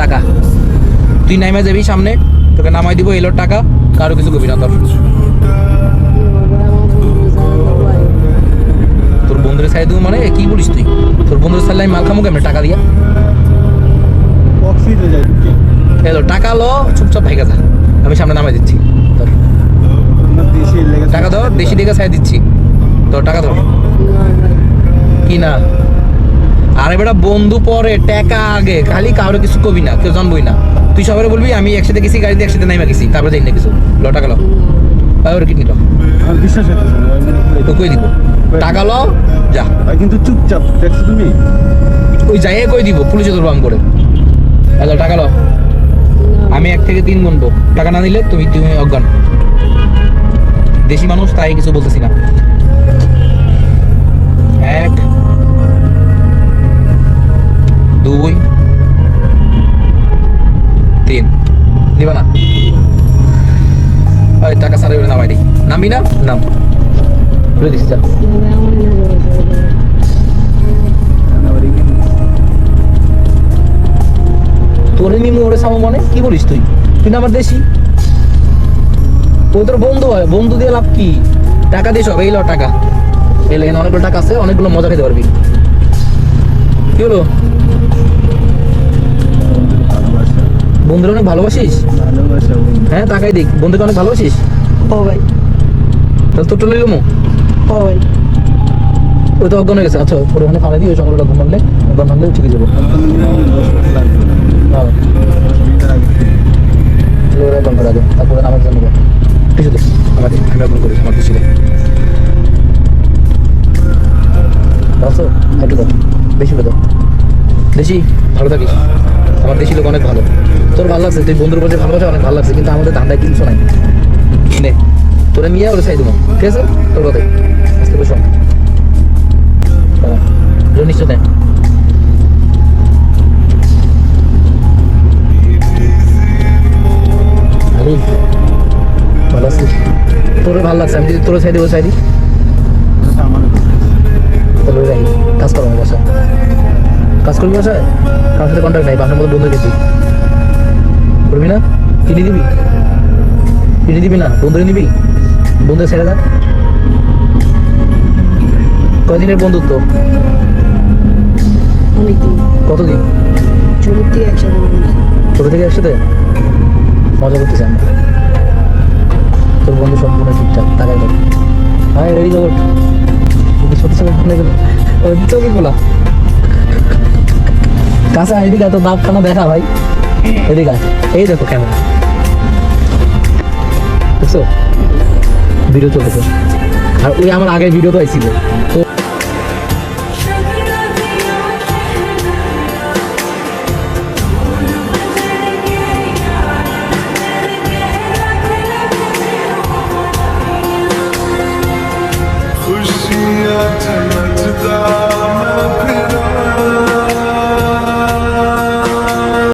টাকা। তুই নাইমা যাবি সামনে তোকে নামাই দিব এলো টাকা কারও কিছু কবি না তোর। তোর বন্ধুরে সাইড দিব মানে কি বলিস তুই? তোর বন্ধুর সাইড আমি মাল খামো কেমন? টাকা দিয়া। এলো টাকা লো চুপচাপ ভাইগা যা। আমি সামনে নামাই দিচ্ছি তোর। টাকা ধর দেশি দিকে সাইড দিচ্ছি। তোর টাকা ধর। কি না? আরে বেটা বন্ধু পরে টাকা আগে। খালি কারও কিছু কবি না কেউ জানবই না। তুই সবাই বলবি আমি একসাথে গেছি গাড়িতে একসাথে নাইমা গেছি তারপরে যাই না কিছু। ল টাকা লো। ওর কিডনি লো। বিশ্বাস তো কই দিব। টাকা লো যা। কিন্তু চুপচাপ দেখছ তুমি? ওই যাই কই দিব? পুলিশে ধরবো আম করে। হ্যালো টাকা লো। আমি এক থেকে তিন গুনবো। টাকা না দিলে তুমি তুমি অজ্ঞান। দেশি মানুষ তাই কিছু বলতেছি না। তিন দিবা না? ওই টাকা সারা নামাই দিই নামবি না? নাম। তোরে সামো মানে? কি বলিস তুই? তুই না আমার দেশি? ও তোর বন্ধু হয়। বন্ধু দিয়ে লাভ কি? টাকা দিয়ে সব, এই ল টাকা। এই অনেকগুলো টাকা আছে, অনেকগুলো মজা খেতে পারবি। কি হলো? বন্ধুরা অনেক ভালোবাসিস? ভালোবাসা হ্যাঁ তাকাই দিক বন্ধুকে অনেক ভালোবাসিস? ও ভাই। তাহলে তোর টোলে লমু? ও ভাই। ওই তো অজ্ঞান হয়ে গেছে। আচ্ছা ওর ওখানে ফালে দিয়ে ওই সকালবেলা ঘুম ভাঙলে? অজ্ঞান ভাঙলে ঠিক যাব। হ্যাঁ। তারপরে আমার জন্য ঠিক আছে আমাদের আমি অজ্ঞান করি আমার দেশি একটু দাও। বেশি করে দাও। দেশি ভালো থাকিস। আমার দেশি লোক অনেক ভালো। তোর ভালো লাগছে তুই বন্ধুর কাছে ভালোবাসা অনেক ভালো লাগছে কিন্তু আমাদের ধান্দায় কিছু নাই। নে তোরা নিয়ে ওরা চাই দেবো। ঠিক আছে? তোর কথাই আজকে বসো। নিশ্চয় ভালো আছিস? তোর ভালো লাগছে আমি যদি তোর সাইডে ও সাইডি তাহলে কাজ করো আমার বাসায় কাজ করবি বাসায়? কারোর সাথে কন্ট্যাক্ট নাই বাসার মধ্যে বন্ধু গেছি করবি না? কিনে দিবি? কিনে দিবি না? বন্ধুরে নিবি? বন্ধু ছেড়ে দা কয়দিনের বন্ধুত্ব? কতদিন? ছোটোর থেকে একসাথে মানুষ। থেকে একসাথে? মজা করতেছি আমরা। তোর বন্ধু সম্পূর্ণ ঠিকঠাক টাকাই হ্যাঁ রেডি তো ছোট ছোট ফোনে গেল চোখে বলা কাছে এদিকে তো দাঁত খানা দেখা ভাই এদিকে আয়। এই দেখো ক্যামেরা দেখছো ভিডিও চলতেছে আর ওই আমার আগের ভিডিও তো আইছিল তো खुशियाँ चमकता